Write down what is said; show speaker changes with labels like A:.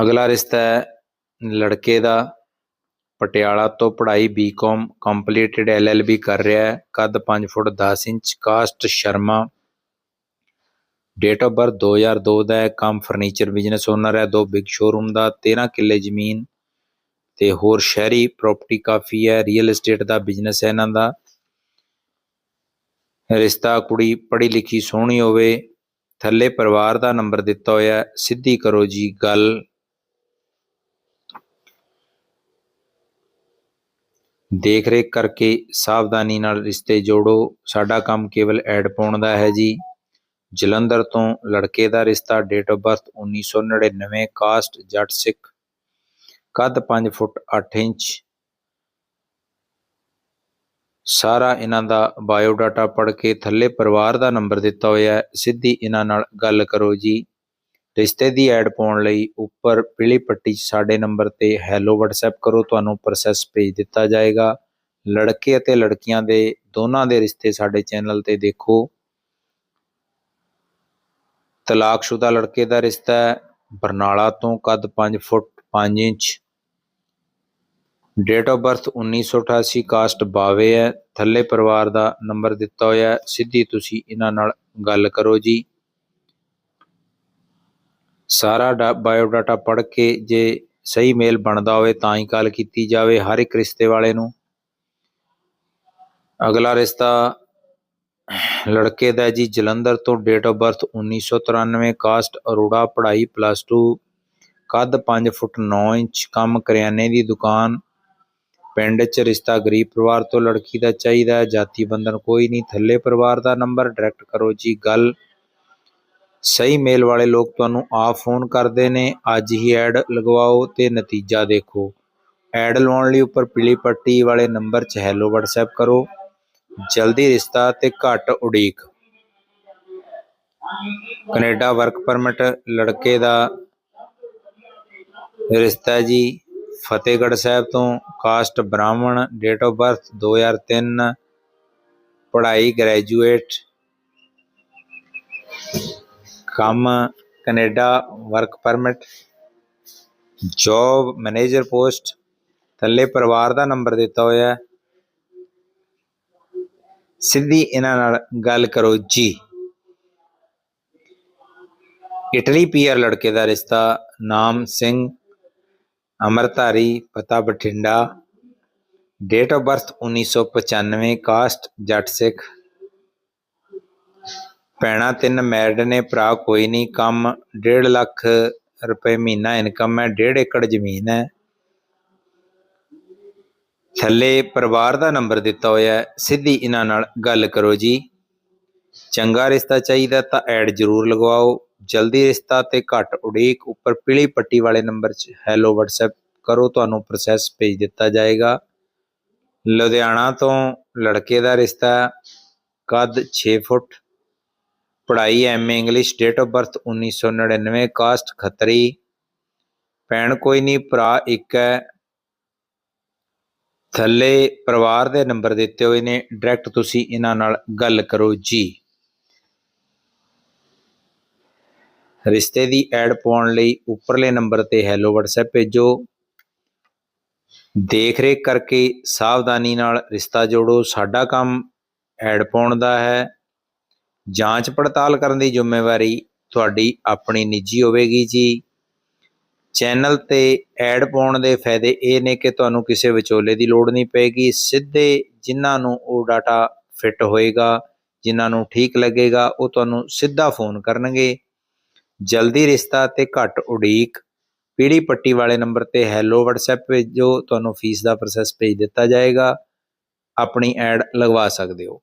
A: ਅਗਲਾ ਰਿਸ਼ਤਾ ਹੈ ਲੜਕੇ ਦਾ। ਪਟਿਆਲਾ ਤੋਂ ਪੜ੍ਹਾਈ ਬੀਕਾਮ ਕੰਪਲੀਟਡ ਐਲਐਲਬੀ ਕਰ ਰਿਹਾ ਹੈ। ਕੱਦ 5 foot 10 inch, caste Sharma. Date of birth 2002 ਦਾ ਹੈ। ਕੰਮ ਫਰਨੀਚਰ ਬਿਜ਼ਨਸ ਓਨਰ ਹੈ। ਦੋ ਬਿਗ ਸ਼ੋਰੂਮ ਦਾ 13 ਕਿੱਲੇ ਜ਼ਮੀਨ ਤੇ ਹੋਰ ਸ਼ਹਿਰੀ ਪ੍ਰਾਪਰਟੀ ਕਾਫੀ ਹੈ। ਰੀਅਲ ਏਸਟੇਟ ਦਾ ਬਿਜ਼ਨਸ ਹੈ ਇਹਨਾਂ ਦਾ। ਰਿਸ਼ਤਾ ਕੁੜੀ ਪੜ੍ਹੀ ਲਿਖੀ ਸੋਹਣੀ ਹੋਵੇ। ਥੱਲੇ ਪਰਿਵਾਰ ਦਾ ਨੰਬਰ ਦਿੱਤਾ ਹੋਇਆ ਸਿੱਧੀ ਕਰੋ ਜੀ ਗੱਲ। ਦੇਖ ਰੇਖ ਕਰਕੇ ਸਾਵਧਾਨੀ ਨਾਲ ਰਿਸ਼ਤੇ ਜੋੜੋ। ਸਾਡਾ ਕੰਮ ਕੇਵਲ ਐਡ ਪਾਉਣ ਦਾ ਹੈ ਜੀ। ਜਲੰਧਰ ਤੋਂ ਲੜਕੇ ਦਾ ਰਿਸ਼ਤਾ date of birth 1999 caste Jat, ਸਿੱਖ। ਕੱਦ 5 ਫੁੱਟ 8 ਇੰਚ। ਸਾਰਾ ਇਹਨਾਂ ਦਾ ਬਾਇਓ ਡਾਟਾ ਪੜ੍ਹ ਕੇ ਥੱਲੇ ਪਰਿਵਾਰ ਦਾ ਨੰਬਰ ਦਿੱਤਾ ਹੋਇਆ ਹੈ। ਸਿੱਧੀ ਇਹਨਾਂ ਨਾਲ ਗੱਲ ਕਰੋ ਜੀ। ਰਿਸ਼ਤੇ ਦੀ ਐਡ ਪਾਉਣ ਲਈ ਉੱਪਰ ਪੀਲੀ ਪੱਟੀ 'ਚ ਸਾਡੇ ਨੰਬਰ ਤੇ ਹੈਲੋ WhatsApp ਕਰੋ, ਤੁਹਾਨੂੰ ਪ੍ਰੋਸੈਸ ਭੇਜ ਦਿੱਤਾ ਜਾਏਗਾ। ਲੜਕੇ ਅਤੇ ਲੜਕੀਆਂ ਦੇ, ਦੋਨਾਂ ਦੇ ਰਿਸ਼ਤੇ ਸਾਡੇ ਚੈਨਲ ਤੇ ਦੇਖੋ। ਤਲਾਕਸ਼ੁਦਾ ਲੜਕੇ ਦਾ ਰਿਸ਼ਤਾ ਹੈ, ਬਰਨਾਲਾ ਤੋਂ ਕੱਦ 5 foot 5 inch. Date of birth 1988 caste Bawe ਹੈ। ਥੱਲੇ ਪਰਿਵਾਰ ਦਾ ਨੰਬਰ ਦਿੱਤਾ ਹੋਇਆ ਹੈ। ਸਿੱਧੀ ਤੁਸੀਂ ਇਹਨਾਂ ਨਾਲ ਗੱਲ ਕਰੋ ਜੀ। ਸਾਰਾ ਡਾ, ਬਾਇਓਡਾਟਾ ਪੜ੍ਹ ਕੇ ਜੇ ਸਹੀ ਮੇਲ ਬਣਦਾ ਹੋਵੇ ਤਾਂ ਹੀ ਕਾਲ ਕੀਤੀ ਜਾਵੇ ਹਰ ਇੱਕ ਰਿਸ਼ਤੇ ਵਾਲੇ ਨੂੰ। ਅਗਲਾ ਰਿਸ਼ਤਾ ਲੜਕੇ ਦਾ ਜੀ, ਜਲੰਧਰ ਤੋਂ date of birth 1993 caste Arora, ਪੜ੍ਹਾਈ ਪਲੱਸ 2 ਕੱਦ 5 ਫੁੱਟ 9 ਇੰਚ, ਕੰਮ ਕਰਿਆਨੇ ਦੀ ਦੁਕਾਨ, ਪਿੰਡ 'ਚ ਰਿਸ਼ਤਾ ਗਰੀਬ ਪਰਿਵਾਰ ਤੋਂ ਲੜਕੀ ਦਾ ਚਾਹੀਦਾ ਹੈ, ਜਾਤੀ ਬੰਧਨ ਕੋਈ ਨਹੀਂ, ਥੱਲੇ ਪਰਿਵਾਰ ਦਾ ਨੰਬਰ ਡਾਇਰੈਕਟ ਕਰੋ ਜੀ, ਗੱਲ ਸਹੀ ਮੇਲ ਵਾਲੇ ਲੋਕ ਤੁਹਾਨੂੰ ਆਪ ਫੋਨ ਕਰਦੇ ਨੇ। ਅੱਜ ਹੀ ਐਡ ਲਗਵਾਓ ਤੇ ਨਤੀਜਾ ਦੇਖੋ। ਐਡ ਲਵਾਉਣ ਲਈ ਉੱਪਰ ਪੀਲੀ ਪੱਟੀ ਵਾਲੇ ਨੰਬਰ 'ਚ ਹੈਲੋ WhatsApp ਕਰੋ। ਜਲਦੀ ਰਿਸ਼ਤਾ ਤੇ ਘੱਟ ਉਡੀਕ। ਕੈਨੇਡਾ ਵਰਕ ਪਰਮਿਟ ਲੜਕੇ ਦਾ ਰਿਸ਼ਤਾ ਜੀ। ਫਤਿਹਗੜ੍ਹ ਸਾਹਿਬ ਤੋਂ ਕਾਸਟ ਬ੍ਰਾਹਮਣ ਡੇਟ ਆਫ ਬਰਥ 2003 ਪੜ੍ਹਾਈ ਗ੍ਰੈਜੂਏਟ ਕੰਮ Canada work permit job manager post ਥੱਲੇ ਪਰਿਵਾਰ ਦਾ ਨੰਬਰ ਦਿੱਤਾ ਹੋਇਆ ਹੈ ਸਿੱਧੀ ਇਹਨਾਂ ਨਾਲ ਗੱਲ ਕਰੋ ਜੀ ਇਟਲੀ ਪੀਆਰ ਲੜਕੇ ਦਾ ਰਿਸ਼ਤਾ ਨਾਮ ਸਿੰਘ ਅਮਰਧਾਰੀ ਪਤਾ Bathinda date of birth 1995 caste Jat Sikh ਭੈਣਾ, ਤਿੰਨ ਮੈਰਿਡ ਨੇ, ਭਰਾ ਕੋਈ ਨਹੀਂ, ਕੰਮ 1.5 ਲੱਖ ਰੁਪਏ ਮਹੀਨਾ ਇਨਕਮ ਹੈ 1.5 ਏਕੜ ਜ਼ਮੀਨ ਹੈ। ਥੱਲੇ ਪਰਿਵਾਰ ਦਾ ਨੰਬਰ ਦਿੱਤਾ ਹੋਇਆ ਹੈ, ਸਿੱਧੀ ਇਹਨਾਂ ਨਾਲ ਗੱਲ ਕਰੋ ਜੀ। ਚੰਗਾ ਰਿਸ਼ਤਾ ਚਾਹੀਦਾ ਤਾਂ ਐਡ ਜ਼ਰੂਰ ਲਗਵਾਓ। ਜਲਦੀ ਰਿਸ਼ਤਾ ਤੇ ਘੱਟ ਉਡੀਕ, ਉੱਪਰ ਪੀਲੀ ਪੱਟੀ ਵਾਲੇ ਨੰਬਰ 'ਚ ਹੈਲੋ WhatsApp ਕਰੋ, ਤੁਹਾਨੂੰ ਪ੍ਰੋਸੈਸ ਭੇਜ ਦਿੱਤਾ ਜਾਏਗਾ। ਲੁਧਿਆਣਾ ਤੋਂ ਲੜਕੇ ਦਾ ਰਿਸ਼ਤਾ, ਕੱਦ 6 ਫੁੱਟ। ਪੜ੍ਹਾਈ MA English date of birth 1999 caste Khatri. ਭੈਣ ਕੋਈ ਨਹੀਂ, ਭਰਾ ਇੱਕ ਹੈ। ਥੱਲੇ ਪਰਿਵਾਰ ਦੇ ਨੰਬਰ ਦਿੱਤੇ ਹੋਏ ਨੇ। ਡਾਇਰੈਕਟ ਤੁਸੀਂ ਇਹਨਾਂ ਨਾਲ ਗੱਲ ਕਰੋ ਜੀ। ਰਿਸ਼ਤੇ ਦੀ ਐਡ ਪਾਉਣ ਲਈ ਉੱਪਰਲੇ ਨੰਬਰ ਤੇ ਹੈਲੋ WhatsApp ਭੇਜੋ। ਦੇਖ ਰੇਖ ਕਰਕੇ ਸਾਵਧਾਨੀ ਨਾਲ ਰਿਸ਼ਤਾ ਜੋੜੋ। ਸਾਡਾ ਕੰਮ ਐਡ ਪਾਉਣ ਦਾ ਹੈ। ਜਾਂਚ ਪੜਤਾਲ ਕਰਨ ਦੀ ਜ਼ਿੰਮੇਵਾਰੀ ਤੁਹਾਡੀ ਆਪਣੀ ਨਿੱਜੀ ਹੋਵੇਗੀ ਜੀ। ਚੈਨਲ ਤੇ ਐਡ ਪਾਉਣ ਦੇ ਫਾਇਦੇ ਇਹ ਨੇ ਕਿ ਤੁਹਾਨੂੰ ਕਿਸੇ ਵਿਚੋਲੇ ਦੀ ਲੋੜ ਨਹੀਂ ਪਏਗੀ। ਸਿੱਧੇ ਜਿਨ੍ਹਾਂ ਨੂੰ ਉਹ ਡਾਟਾ ਫਿੱਟ ਹੋਏਗਾ, ਜਿਨ੍ਹਾਂ ਨੂੰ ਠੀਕ ਲੱਗੇਗਾ, ਉਹ ਤੁਹਾਨੂੰ ਸਿੱਧਾ ਫੋਨ ਕਰਨਗੇ। ਜਲਦੀ ਰਿਸ਼ਤਾ ਤੇ ਘੱਟ ਉਡੀਕ। ਪੀੜੀ ਪੱਟੀ ਵਾਲੇ ਨੰਬਰ ਤੇ ਹੈਲੋ WhatsApp ਭੇਜੋ, ਤੁਹਾਨੂੰ ਫੀਸ ਦਾ ਪ੍ਰੋਸੈਸ ਭੇਜ ਦਿੱਤਾ ਜਾਏਗਾ। ਆਪਣੀ ਐਡ ਲਗਵਾ ਸਕਦੇ ਹੋ।